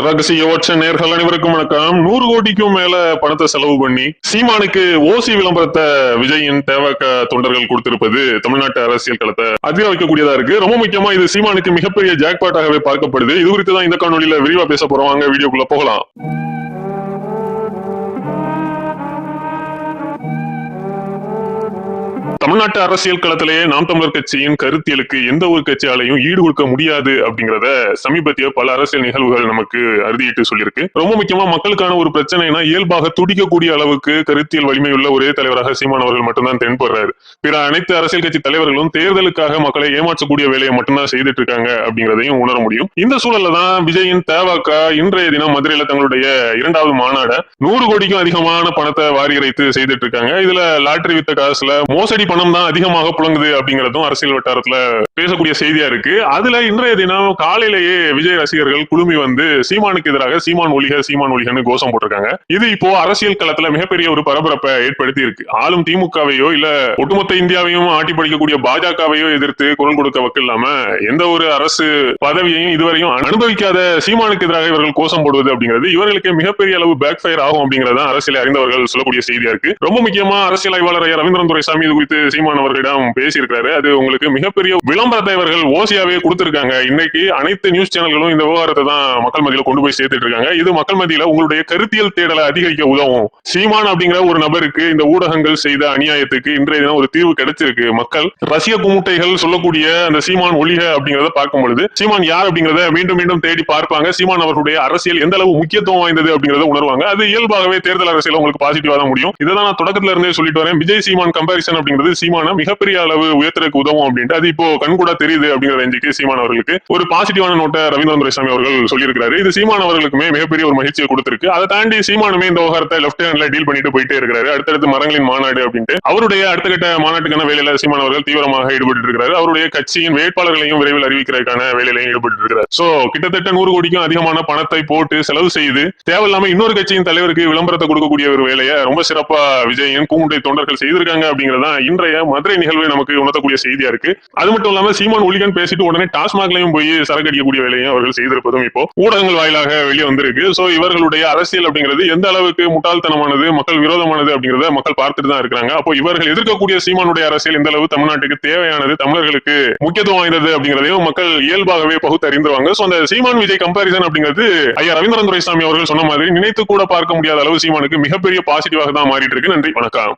ரகசிய ஓட்ச நேர்கள் அனைவருக்கும் வணக்கம். நூறு கோடிக்கும் மேல பணத்தை செலவு பண்ணி சீமானுக்கு ஓசி விளம்பரத்தை விஜயின் தேவக தொண்டர்கள் கொடுத்திருப்பது தமிழ்நாட்டு அரசியல் களத்தை அதிர வைக்கக்கூடியதா இருக்கு. ரொம்ப முக்கியமா இது சீமானுக்கு மிகப்பெரிய ஜாக்பாட்டாகவே பார்க்கப்படுது. இது குறித்து தான் இந்த காணொலியில விரிவா பேச போறோம். வாங்க வீடியோக்குள்ள போகலாம். தமிழ்நாட்டு அரசியல் களத்திலேயே நாம் தமிழர் கட்சியின் கருத்தியலுக்கு எந்த ஒரு கட்சியாலையும் ஈடு கொடுக்க முடியாது அப்படிங்கறத சமீபத்திய பல அரசியல் நிகழ்வுகள் நமக்கு அறுதியிட்டு சொல்லியிருக்கு. ரொம்ப முக்கியமா மக்களுக்கான ஒரு பிரச்சனைனா இயல்பாக துடிக்கக்கூடிய அளவுக்கு கருத்தியல் வலிமையுள்ள ஒரே தலைவராக சீமான் அவர்கள் மட்டும்தான் தென்படுறாரு. பிற அனைத்து அரசியல் கட்சி தலைவர்களும் தேர்தலுக்காக மக்களை ஏமாற்றக்கூடிய வேலையை மட்டும்தான் செய்துட்டு இருக்காங்க அப்படிங்கிறதையும் உணர முடியும். இந்த சூழல்ல தான் விஜயின் தேவாக்க இன்றைய தினம் மதுரையில தங்களுடைய இரண்டாவது மாநாட நூறு கோடிக்கும் அதிகமான பணத்தை வாரி இறைத்து செய்துட்டு இருக்காங்க இதுல லாட்டரி வித்த காசுல மோசடி பணம் தான் அதிகமாக புழங்குது அப்படிங்கறதும் அரசியல் வட்டாரத்துல பேசக்கூடிய செய்தியா இருக்கு. அதுல இன்றைய தினம் காலையிலேயே விஜய் ரசிகர்கள் குழுமி வந்து சீமானுக்கு எதிராக சீமான் ஒளிக சீமான் ஒளிகன்னு கோஷம் போட்டிருக்காங்க. இது இப்போ அரசியல் களத்துல மிகப்பெரிய ஒரு பரபரப்பை ஏற்படுத்தி இருக்கு. ஆளும் திமுகவையோ இல்ல ஒட்டுமொத்த இந்தியாவையும் ஆட்டி படிக்கக்கூடிய பாஜகவையோ எதிர்த்து குரல் கொடுக்க வக்கு இல்லாம எந்த ஒரு அரசு பதவியையும் இதுவரையும் அனுபவிக்காத சீமானுக்கு எதிராக இவர்கள் கோஷம் போடுவது அப்படிங்கிறது இவர்களுக்கு மிகப்பெரிய அளவு பேக் ஃபயர் ஆகும் அப்படிங்கறத அரசியலை அறிந்தவர்கள் சொல்லக்கூடிய செய்தியா இருக்கு. ரொம்ப முக்கியமா அரசியல் ஆய்வாளர் ரவீந்திரன் துரைசாமி இது குறித்து சீமான் அவர்களிடம் பேசியிருக்கிறாரு. அது உங்களுக்கு மிகப்பெரிய விளம்பரத்தை இவர்கள் ஓசியாவே கொடுத்திருக்காங்க. இன்னைக்கு அனைத்து நியூஸ் சேனல்களும் இந்த விவகாரத்தை தான் மக்கள் மத்தியில கொண்டு போய் சேர்த்துட்டு இருக்காங்க. இது மக்கள் மத்தியில உங்களுடைய கருத்தியல் தேடலை அதிகரிக்க உதவும். சீமான் அப்படிங்கிற ஒரு நபருக்கு இந்த ஊடகங்கள் செய்த அநியாயத்துக்கு இன்றைய தினம் ஒரு தீர்வு கிடைச்சிருக்கு. மக்கள் ரசிக குமுட்டைகள் சொல்லக்கூடிய அந்த சீமான் ஒளிக அப்படிங்கறத பார்க்கும் பொழுது சீமான் யார் அப்படிங்கறத மீண்டும் மீண்டும் தேடி பார்ப்பாங்க. சீமான் அவர்களுடைய அரசியல் எந்த அளவு முக்கியத்துவம் வாய்ந்தது அப்படிங்கறத உணர்வாங்க. அது இயல்பாகவே தேர்தல் அரசியல் உங்களுக்கு பாசிட்டிவா தான் முடியும். இதை நான் தொடக்கத்துல இருந்தே சொல்லிட்டு வரேன். விஜய் சீமான் கம்பாரிசன் அப்படிங்கிறது சீமான மிகப்பெரிய அளவு உயர்த்தறதுக்கு உதவும் அப்படின்ட்டு அது இப்போ கண்கூடா தெரியுது அப்படிங்கிற ரேஞ்சுக்கு சீமான் அவர்களுக்கு. ஒரு பாசிட்டிவான நோட்டை ரவீந்திரன் துரைசாமி அவர்கள் சொல்லியிருக்கிறாரு. இது சீமான் அவர்களுக்குமே மிகப்பெரிய ஒரு மகிழ்ச்சியை கொடுத்திருக்கு. அதை தாண்டி சீமானுமே இந்த விவகாரத்தை லெப்ட் ஹேண்ட்ல டீல் பண்ணிட்டு போயிட்டே இருக்காரு அடுத்தடுத்து மரங்களின் மாநாடு அப்படின்ட்டு. அவருடைய அடுத்த கட்ட மாநாட்டுக்கான வேலையில சீமான் அவர்கள் தீவிரமாக ஈடுபட்டு இருக்கிறாரு. அவருடைய கட்சியின் வேட்பாளர்களையும் விரைவில் அறிவிக்கிறதுக்கான வேலையிலையும் ஈடுபட்டு இருக்கிறார். சோ கிட்டத்தட்ட நூறு கோடிக்கும் அதிகமான பணத்தை போட்டு செலவு செய்து தேவையில்லாம இன்னொரு கட்சியின் தலைவருக்கு விளம்பரத்தை கொடுக்கக்கூடிய ஒரு வேலையை ரொம்ப சிறப்பா விஜயன் கூமுட்டை தொண்டர்கள் செய்திருக்காங்க அப்படிங்கறதான் இன்றைய மதுரை நிகழ்வை நமக்கு உணர்த்தக்கூடிய செய்தியா இருக்கு. அது மட்டும் இல்லாம சீமான் ஒலிகன் பேசிட்டு உடனே டாஸ்மாக்லயும் போய் சரக்கு அடிக்கக்கூடிய வேலையும் அவர்கள் செய்திருப்பதும் இப்போ ஊடகங்கள் வாயிலாக வெளியே வந்திருக்கு. சோ இவர்களுடைய அரசியல் அப்படிங்கிறது எந்த அளவுக்கு முட்டாள்தனமானது மக்கள் விரோதமானது அப்படிங்கறத மக்கள் பார்த்துட்டு தான் இருக்கிறாங்க. அப்போ இவர்கள் எதிர்க்கக்கூடிய சீமானுடைய அரசியல் எந்த அளவு தமிழ்நாட்டுக்கு தேவையானது தமிழர்களுக்கு முக்கியத்துவம் வாய்ந்தது அப்படிங்கறதையும் மக்கள் இயல்பாகவே பகுத்து அறிந்துருவாங்க. சோ அந்த சீமான் விஜய் கம்பாரிசன் அப்படிங்கிறது ஐயா ரவீந்திரன் துரைசாமி அவர்கள் சொன்ன மாதிரி நினைத்து கூட பார்க்க முடியாத அளவு சீமானுக்கு மிகப்பெரிய பாசிட்டிவாக தான் மாறிட்டு இருக்கு. நன்றி வணக்கம்.